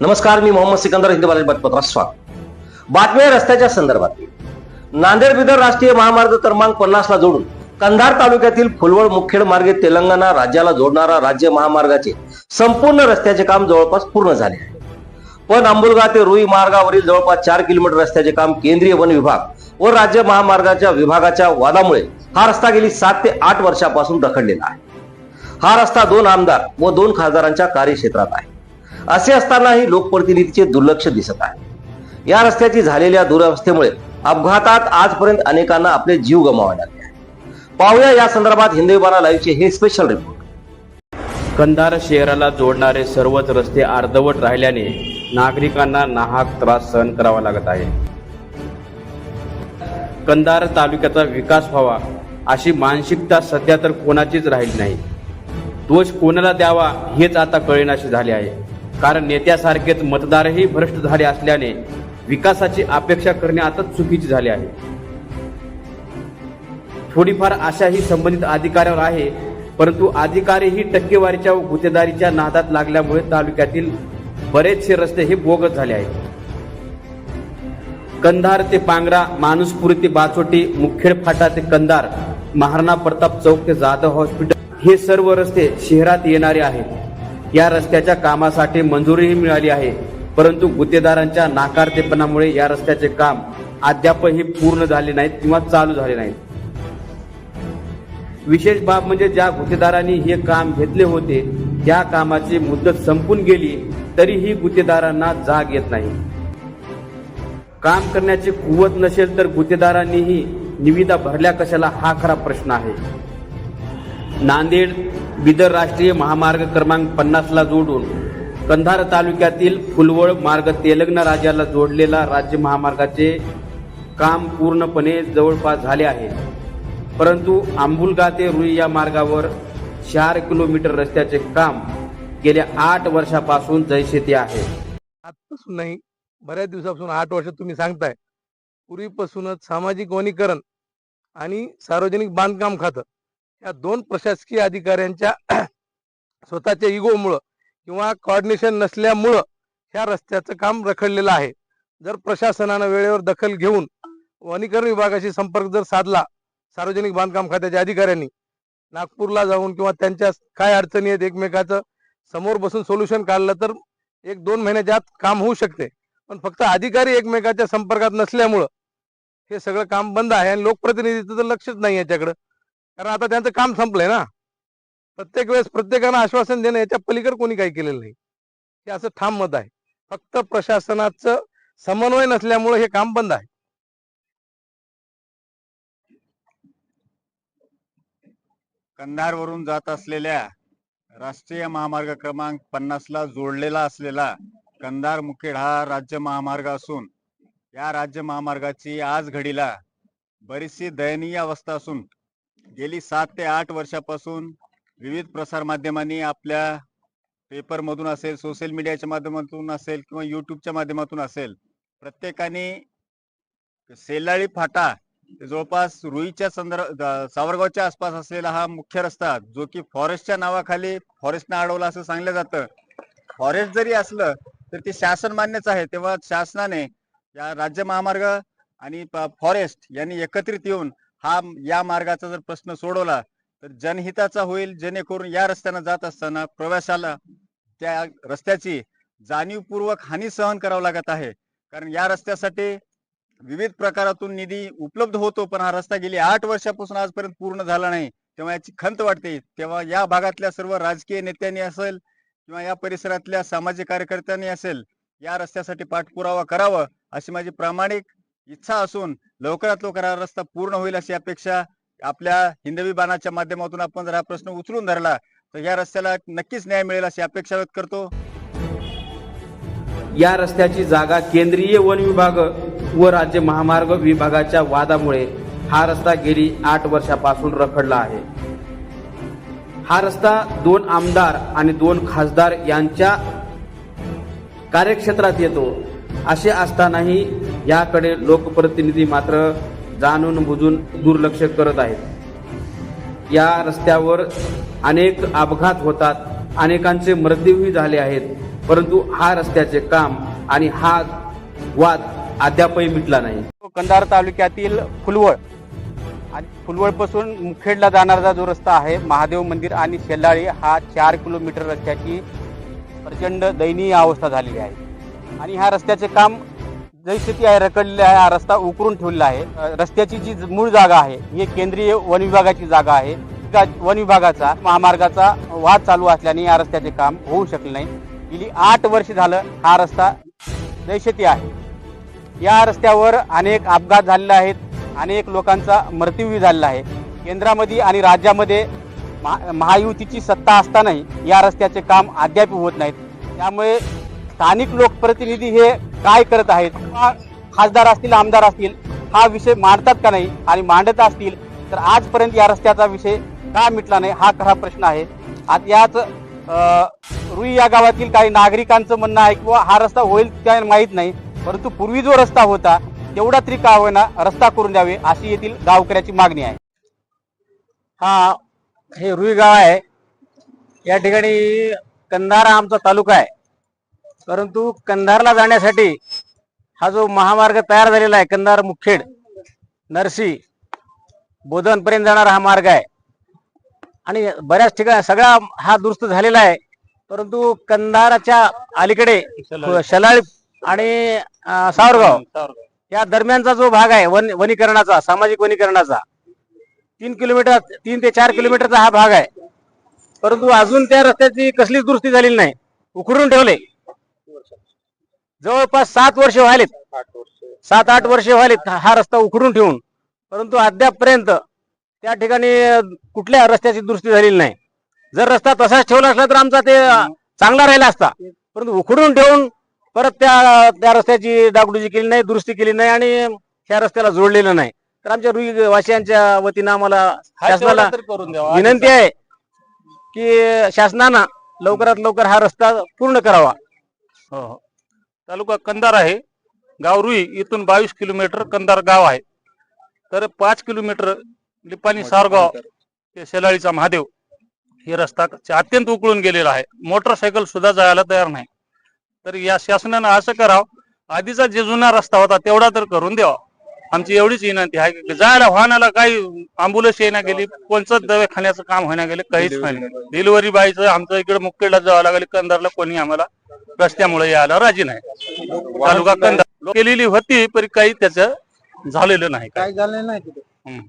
नमस्कार मी मोहम्मद सिकंदर हिंदी बातमी बातमीपत्रात स्वागत. बातम्या रस्त्याच्या संदर्भात. नांदेड बिदर राष्ट्रीय महामार्ग क्रमांक पन्नासला जोडून कंधार तालुक्यातील फुलवळ मुखेड मार्गे तेलंगणा राज्याला जोडणारा राज्य महामार्गाचे संपूर्ण रस्त्याचे काम जवळपास पूर्ण झाले आहे. पण अंबुलगा ते रुई मार्गावरील जवळपास चार किलोमीटर रस्त्याचे काम केंद्रीय वन विभाग व राज्य महामार्गाच्या विभागाच्या वादामुळे हा रस्ता गेली सात ते आठ वर्षापासून रखडलेला आहे. हा रस्ता दोन आमदार व दोन खासदारांच्या कार्यक्षेत्रात आहे. असे असतानाही लोकप्रतिनिधीचे दुर्लक्ष दिसत आहे. या रस्त्याची झालेल्या दुरावस्थेमुळे अपघातात आजपर्यंत अनेकांना आपले जीव गमावे लागले पाहूया या संदर्भात हिंदुबाना लाईव्हचे हे स्पेशल रिपोर्ट कंधार शहराला जोडणारे सर्वच रस्ते अर्धवट राहिल्याने नागरिकांना नाहक त्रास सहन करावा लागत आहे. कंधार तालुक्याचा विकास व्हावा अशी मानसिकता सध्या तर कोणाचीच राहिली नाही. दोष कोणाला द्यावा हेच आता कळेनाशी झाले आहे. कारण नेत्यासारखेच मतदारही भ्रष्ट झाले असल्याने विकासाची अपेक्षा करणे आता चुकीचे झाले आहे. थोडीफार आशाही संबंधित अधिकाऱ्यावर आहे परंतु अधिकारीही टक्केवारीच्या व गुत्तेदारीच्या नादात लागल्यामुळे तालुक्यातील बरेचसे रस्ते हे बोगस झाले आहेत. कंधार ते पांगरा माणूसपुरी ते बाचोटी मुखेड फाटा ते कंधार महाराणा प्रताप चौक ते जाधव हॉस्पिटल हे सर्व रस्ते शहरात येणारे आहेत. या रस्त्याच्या कामासाठी मंजुरीही मिळाली आहे. परंतु गुत्तेदारांच्या नाकारतेपणामुळे या रस्त्याचे काम अद्यापही पूर्ण झाले नाहीत किंवा चालू झाले नाहीत. विशेष बाब म्हणजे ज्या गुत्तेदारांनी हे काम घेतले होते त्या कामाची मुदत संपून गेली तरीही गुत्तेदारांना जाग येत नाही. काम करण्याची कुवत नसेल तर गुत्तेदारांनीही निविदा भरल्या कशाला हा खरा प्रश्न आहे. नांदेड बिदर राष्ट्रीय महामार्ग क्रमांक पन्नासला जोडून कंधार तालुक्यातील फुलवळ मार्ग तेलंगणा राज्याला जोडलेला राज्य महामार्गाचे काम पूर्णपणे जवळपास झाले आहे. परंतु आंबुलगा ते रुई या मार्गावर चार किलोमीटर रस्त्याचे काम गेल्या आठ वर्षापासून जयशेती आहे. आजपासून नाही बऱ्याच दिवसापासून आठ वर्ष तुम्ही सांगताय. पूर्वीपासूनच सामाजिक वनीकरण आणि सार्वजनिक बांधकाम खातं या दोन प्रशासकीय अधिकाऱ्यांच्या स्वतःच्या इगोमुळं किंवा कॉर्डिनेशन नसल्यामुळं ह्या रस्त्याचं काम रखडलेलं आहे. जर प्रशासनानं वेळेवर दखल घेऊन वनीकरण विभागाशी संपर्क जर साधला सार्वजनिक बांधकाम खात्याच्या अधिकाऱ्यांनी नागपूरला जाऊन किंवा त्यांच्या काय अडचणी आहेत एकमेकाचं समोर बसून सोल्युशन काढलं तर एक दोन महिन्याच्या आत काम होऊ शकते. पण फक्त अधिकारी एकमेकाच्या संपर्कात नसल्यामुळं हे सगळं काम बंद आहे आणि लोकप्रतिनिधीचं तर लक्षच नाही याच्याकडं. कारण आता त्यांचं काम संपलंय ना. प्रत्येक वेळेस प्रत्येकानं आश्वासन देणं याच्या पलीकडे कोणी काही केलेलं नाही. हे असं ठाम मत आहे. फक्त प्रशासनाचं समन्वय नसल्यामुळे हे काम बंद आहे. कंधारवरून जात असलेल्या राष्ट्रीय महामार्ग क्रमांक पन्नासला जोडलेला असलेला कंधार मुखेड हा राज्य महामार्ग असून या राज्य महामार्गाची आज घडीला बरीचशी दयनीय अवस्था असून गेली सात ते आठ वर्षापासून विविध प्रसार माध्यमांनी आपल्या पेपरमधून असेल सोशल मीडियाच्या माध्यमातून असेल किंवा युट्यूबच्या माध्यमातून असेल प्रत्येकाने सेलाळी फाटा जवळपास रुईच्या संदर्भ सावरगावच्या आसपास असलेला हा मुख्य रस्ता जो की फॉरेस्टच्या नावाखाली फॉरेस्टनं अडवला असं सांगलं जातं. फॉरेस्ट जरी असलं तर ते शासन मान्यच आहे तेव्हा शासनाने या राज्य महामार्ग आणि फॉरेस्ट यांनी एकत्रित येऊन हा या मार्गाचा जर प्रश्न सोडवला तर जनहिताचा होईल. जेणेकरून या रस्त्यानं जात असताना प्रवाशाला त्या रस्त्याची जाणीवपूर्वक हानी सहन करावं लागत आहे. कारण या रस्त्यासाठी विविध प्रकारातून निधी उपलब्ध होतो पण हा रस्ता गेली आठ वर्षापासून आजपर्यंत पूर्ण झाला नाही. तेव्हा याची खंत वाटते. तेव्हा या भागातल्या सर्व राजकीय नेत्यांनी असेल किंवा या परिसरातल्या सामाजिक कार्यकर्त्यांनी असेल या रस्त्यासाठी पाठपुरावा करावा अशी माझी प्रामाणिक इच्छा असून लवकरात लवकर हा रस्ता पूर्ण होईल अशी अपेक्षा आपल्या हिंदवी बाणाच्या माध्यमातून आपण जर हा प्रश्न उचलून धरला तर या रस्त्याला नक्कीच न्याय मिळेल अशी अपेक्षा व्यक्त करतो. या रस्त्याची जागा केंद्रीय वन विभाग व राज्य महामार्ग विभागाच्या वादामुळे हा रस्ता गेली आठ वर्षापासून रखडला आहे. हा रस्ता दोन आमदार आणि दोन खासदार यांच्या कार्यक्षेत्रात येतो असे असतानाही याकडे लोकप्रतिनिधी मात्र जाणून बुजून दुर्लक्ष करत आहेत. या रस्त्यावर अनेक अपघात होतात अनेकांचे मृत्यूही झाले आहेत परंतु हा रस्त्याचे काम आणि हा वाद अद्यापही मिटला नाही. कंधार तालुक्यातील फुलवळ आणि फुलवळपासून मुखेडला जाणारा जो रस्ता आहे महादेव मंदिर आणि शेल्लाळी हा चार किलोमीटर रस्त्याची प्रचंड दयनीय अवस्था झालेली आहे. आणि ह्या रस्त्याचे काम जैस्थिती आहे रखडलेली आहे हा रस्ता उकरून ठेवलेला आहे. रस्त्याची जी ज- मूळ जागा आहे ही केंद्रीय वन विभागाची जागा आहे. त्या वन विभागाचा महामार्गाचा वाद चालू असल्याने या रस्त्याचे काम होऊ शकले नाही. गेली आठ वर्ष झालं हा रस्ता दहशती आहे. या रस्त्यावर अनेक अपघात झालेले आहेत अनेक लोकांचा मृत्यूही झालेला आहे. केंद्रामध्ये आणि राज्यामध्ये महा- महायुतीची सत्ता असतानाही या रस्त्याचे काम अद्याप होत नाहीत. त्यामुळे स्थानिक लोकप्रतिनिधी हे काय करत आहेत? किंवा खासदार असतील आमदार असतील हा विषय मांडतात का नाही आणि मांडत असतील तर आजपर्यंत या रस्त्याचा विषय का मिटला नाही? हा खरा प्रश्न आहे. आता याच रुई या गावातील काही नागरिकांचं म्हणणं आहे किंवा हा रस्ता होईल त्या माहीत नाही परंतु पूर्वी जो रस्ता होता तेवढा तरी का होईना रस्ता करून द्यावे अशी येथील गावकऱ्याची मागणी आहे. हा हे रुई गाव आहे. या ठिकाणी कंधारा आमचा तालुका आहे. परंतु कंधारला जाण्यासाठी हा जो महामार्ग तयार झालेला आहे कंधार मुखेड नरसी बोधनपर्यंत जाणारा हा मार्ग आहे. आणि बऱ्याच ठिकाणी सगळा हा दुरुस्त झालेला आहे परंतु कंधाराच्या अलीकडे शलाळ. आणि सावरगाव. या दरम्यानचा जो भाग आहे वन वनीकरणाचा सामाजिक वनीकरणाचा तीन किलोमीटर तीन ते चार किलोमीटरचा हा भाग आहे. परंतु अजून त्या रस्त्याची कसलीच दुरुस्ती झालेली नाही. उखडून ठेवले. जवळपास सात वर्ष व्हायलेत. सात आठ वर्ष. व्हायलेत हा रस्ता उखडून ठेवून. परंतु अद्यापपर्यंत त्या ठिकाणी कुठल्या रस्त्याची दुरुस्ती झालेली नाही. जर रस्ता तसाच ठेवला असला तर आमचा ते चांगला राहिला असता. परंतु उखडून ठेवून परत त्या त्या रस्त्याची डागडुजी केली नाही दुरुस्ती केली नाही आणि ह्या रस्त्याला जोडलेलं नाही. तर आमच्या रुई वासियांच्या वतीनं आम्हाला शासनाला विनंती आहे की शासनानं लवकरात लवकर हा रस्ता पूर्ण करावा. हो हो. तालुका कंधार आहे. गाव रुई इथून बावीस किलोमीटर कंधार गाव आहे. तर पाच किलोमीटर लिपाणी सारगाव ते शेलाळीचा महादेव हे रस्ता अत्यंत उकळून गेलेला आहे. मोटरसायकल सुद्धा जायला तयार नाही. तर या शासनानं असं करावं. आधीचा जे जुना रस्ता होता तेवढा तर करून द्यावा. आमची एवढीच विनंती आहे की जायला वाहनाला काही अँब्युलन्स येण्या गेली कोणचं दवाखान्याचं काम होण्या गेले काहीच नाही. डिलिव्हरी बायचं आमचं इकडे मुक्केडला जावं लागेल कंधारला कोणी आम्हाला रस्त्यामुळे यायला राजी नाही. तालुका कंधार केलेली होती पण काही त्याचं झालेलं नाही. काय झालं नाही हम्म.